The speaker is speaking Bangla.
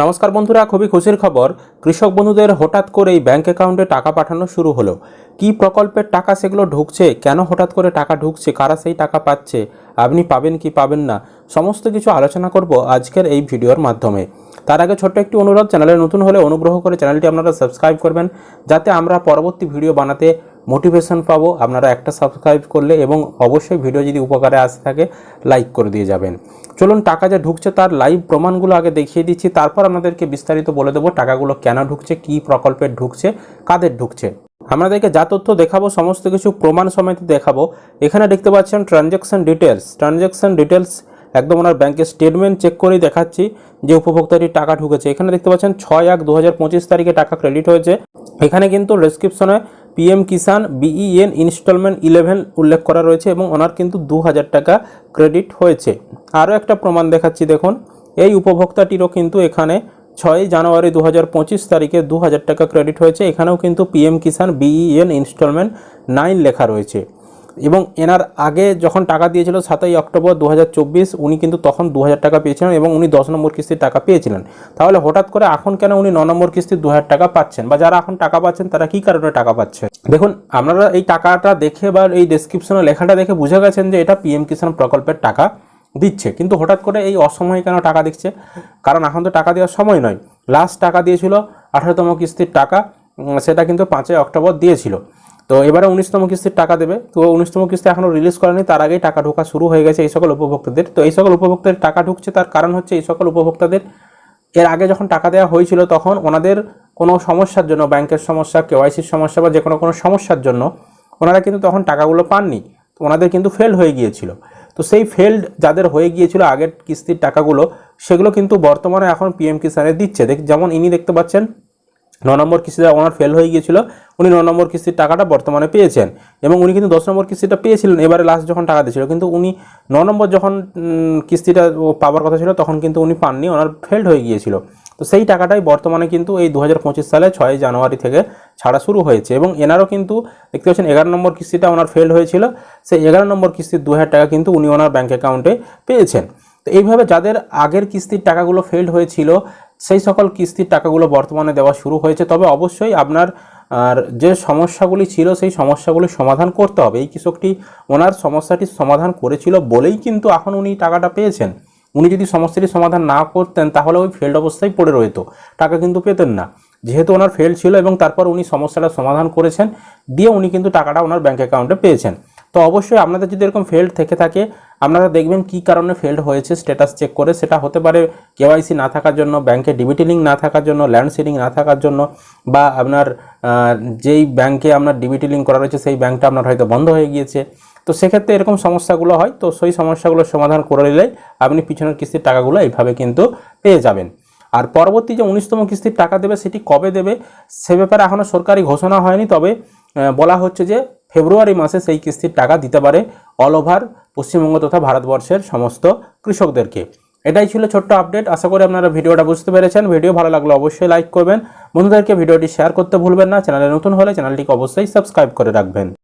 নমস্কার বন্ধুরা, খুবই খুশির খবর। কৃষক বন্ধুদের হঠাৎ করেই ব্যাঙ্ক অ্যাকাউন্টে টাকা পাঠানো শুরু হলো। কি প্রকল্পের টাকা সেগুলো ঢুকছে? কেন হঠাৎ করে টাকা ঢুকছে? কারা সেই টাকা পাচ্ছে? আপনি পাবেন কি পাবেন না? সমস্ত কিছু আলোচনা করব আজকের এই ভিডিওর মাধ্যমে। তার আগে ছোট্ট একটি অনুরোধ, চ্যানেলে নতুন হলে অনুগ্রহ করে চ্যানেলটি আপনারা সাবস্ক্রাইব করবেন, যাতে আমরা পরবর্তী ভিডিও বানাতে মোটিভেশন পাবো, আপনারা একটা সাবস্ক্রাইব করলে এবং অবশ্যই ভিডিও যদি উপকারে আসে থাকে লাইক করে দিয়ে যাবেন। চলুন, টাকা যে ঢুকছে তার লাইভ প্রমাণগুলো আগে দেখিয়ে দিচ্ছি, তারপর আপনাদেরকে বিস্তারিত বলে দেবো টাকাগুলো কেন ঢুকছে, কী প্রকল্পের ঢুকছে, কাদের ঢুকছে। আপনাদেরকে যা তথ্য দেখাবো, সমস্ত কিছু প্রমাণ সমেত দেখাবো। এখানে দেখতে পাচ্ছেন ট্রানজ্যাকশন ডিটেলস ট্রানজ্যাকশন ডিটেলস একদম ওনার ব্যাংকের স্টেটমেন্ট চেক করেই দেখাচ্ছি যে উপভোক্তাটির টাকা ঢুকেছে। এখানে দেখতে পাচ্ছেন ছয় এক দু তারিখে টাকা ক্রেডিট হয়েছে। এখানে কিন্তু ডেসক্রিপশনে PM Kisan BEN installment eleven উল্লেখ করা রয়েছে এবং ওনার কিন্তু দু হাজার টাকা ক্রেডিট হয়েছে। আরও একটা প্রমাণ দেখাচ্ছি, দেখুন। এই উপভোক্তাটিরও কিন্তু এখানে ছয় জানুয়ারি দু হাজার পঁচিশ তারিখে দু হাজার টাকা ক্রেডিট হয়েছে। এখানেও কিন্তু PM Kisan BEN installment nine লেখা রয়েছে। এবং এনার আগে যখন টাকা দিয়েছিল সাতই অক্টোবর দু হাজার চব্বিশ, উনি কিন্তু তখন দু হাজার টাকা পেয়েছিলেন এবং উনি দশ নম্বর কিস্তির টাকা পেয়েছিলেন। তাহলে হঠাৎ করে এখন কেন উনি ন নম্বর কিস্তির দু হাজার টাকা পাচ্ছেন? বা যারা এখন টাকা পাচ্ছেন, তারা কী কারণে টাকা পাচ্ছে? দেখুন, আপনারা এই টাকাটা দেখে বা এই ডেসক্রিপশনে লেখাটা দেখে বুঝে গেছেন যে এটা পিএম কিষাণ প্রকল্পের টাকা দিচ্ছে। কিন্তু হঠাৎ করে এই অসময়ে কেন টাকা দিচ্ছে? কারণ এখন তো টাকা দেওয়ার সময় নয়। লাস্ট টাকা দিয়েছিল আঠারোতম কিস্তির টাকা সেটা কিন্তু পাঁচই অক্টোবর দিয়েছিল। তো এবারে উনিশতম কিস্তির টাকা দেবে। তো উনিশতম কিস্তি এখনও রিলিজ করেনি, তার আগেই টাকা ঢোকা শুরু হয়ে গেছে এই সকল উপভোক্তাদের। তো এই সকল উপভোক্তাদের টাকা ঢুকছে, তার কারণ হচ্ছে এই সকল উপভোক্তাদের এর আগে যখন টাকা দেওয়া হয়েছিল তখন ওনাদের কোনো সমস্যার জন্য, ব্যাংকের সমস্যা, কেওয়াইসির সমস্যা বা যে কোনো কোনো সমস্যার জন্য ওনারা কিন্তু তখন টাকাগুলো পাননি। তো ওনাদের কিন্তু ফেল্ড হয়ে গিয়েছিল। তো সেই ফেল্ড যাদের হয়ে গিয়েছিল আগের কিস্তির টাকাগুলো, সেগুলো কিন্তু বর্তমানে এখন পিএম কিষানে দিচ্ছে। দেখ, যেমন ইনি দেখতে পাচ্ছেন ন নম্বর কিস্তিটা ওনার ফেল হয়ে গিয়েছিল, উনি ন নম্বর কিস্তির টাকাটা বর্তমানে পেয়েছেন এবং উনি কিন্তু দশ নম্বর কিস্তিটা পেয়েছিলেন, এবারে লাস্ট যখন টাকা দিয়েছিল, কিন্তু উনি ন নম্বর যখন কিস্তিটা পাওয়ার কথা ছিল, তখন কিন্তু উনি পাননি, ওনার ফেল্ড হয়ে গিয়েছিল। তো সেই টাকাটাই বর্তমানে কিন্তু এই দু হাজার পঁচিশ সালে ছয় জানুয়ারি থেকে ছাড়া শুরু হয়েছে এবং এনারও কিন্তু দেখতে পাচ্ছেন এগারো নম্বর কিস্তিটা ওনার ফেল্ড হয়েছিল, সেই এগারো নম্বর কিস্তির দু হাজার টাকা কিন্তু উনি ওনার ব্যাঙ্ক অ্যাকাউন্টে পেয়েছেন। তো এইভাবে যাদের আগের কিস্তির টাকাগুলো ফেল্ড হয়েছিল সেই সকল কিস্তির টাকাগুলো বর্তমানে দেওয়া শুরু হয়েছে। তবে অবশ্যই আপনার, আর যে সমস্যাগুলি ছিল সেই সমস্যাগুলির সমাধান করতে হবে। এই কৃষকটি ওনার সমস্যাটির সমাধান করেছিল বলেই কিন্তু এখন উনি টাকাটা পেয়েছেন। উনি যদি সমস্যাটি সমাধান না করতেন তাহলে ওই ফেল্ড অবস্থায় পড়ে রইতো। টাকা কিন্তু পেতেন না। যেহেতু ওনার ফেল ছিল এবং তারপর উনি সমস্যাটার সমাধান করেছেন, দিয়ে উনি কিন্তু টাকাটা ওনার ব্যাঙ্ক অ্যাকাউন্টে পেয়েছেন। তো অবশ্যই আপনাদের যদি এরকম ফেল্ড থেকে থাকে আপনারা দেখবেন কি কারণে ফেল্ড হয়েছে স্ট্যাটাস চেক করে। সেটা হতে পারে কেওয়াইসি না থাকার জন্য ব্যাংকে ডিবিটি লিঙ্ক না থাকার জন্য ল্যান্ড সিডিং না থাকার জন্য, বা আপনার যেই ব্যাংকে আপনার ডিবিটি লিঙ্ক করা রয়েছে, সেই ব্যাংকটা আপনার হয়তো বন্ধ হয়ে গিয়েছে। তো সেক্ষেত্রে এরকম সমস্যাগুলো হয়। তো সেই সমস্যাগুলোর সমাধান করে নিলেই আপনি পিছনের কিস্তির টাকাগুলো এইভাবে কিন্তু পেয়ে যাবেন। আর পরবর্তী যে উনিশতম কিস্তির টাকা দেবে, সেটি কবে দেবে, সে ব্যাপারে এখনও সরকারি ঘোষণা হয়নি। তবে বলা হচ্ছে যে ফেব্রুয়ারি মাসে সেই কিস্তির টাকা দিতে পারে অল ওভার পশ্চিমবঙ্গ তথা ভারতবর্ষের সমস্ত কৃষকদেরকে। এটাই ছিল ছোট্ট আপডেট আশা করি আপনারা ভিডিওটা বুঝতে পেরেছেন। ভিডিও ভালো লাগলে অবশ্যই লাইক করবেন। বন্ধুদেরকে ভিডিওটি শেয়ার করতে ভুলবেন না। চ্যানেলে নতুন হলে চ্যানেলটিকে অবশ্যই সাবস্ক্রাইব করে রাখবেন।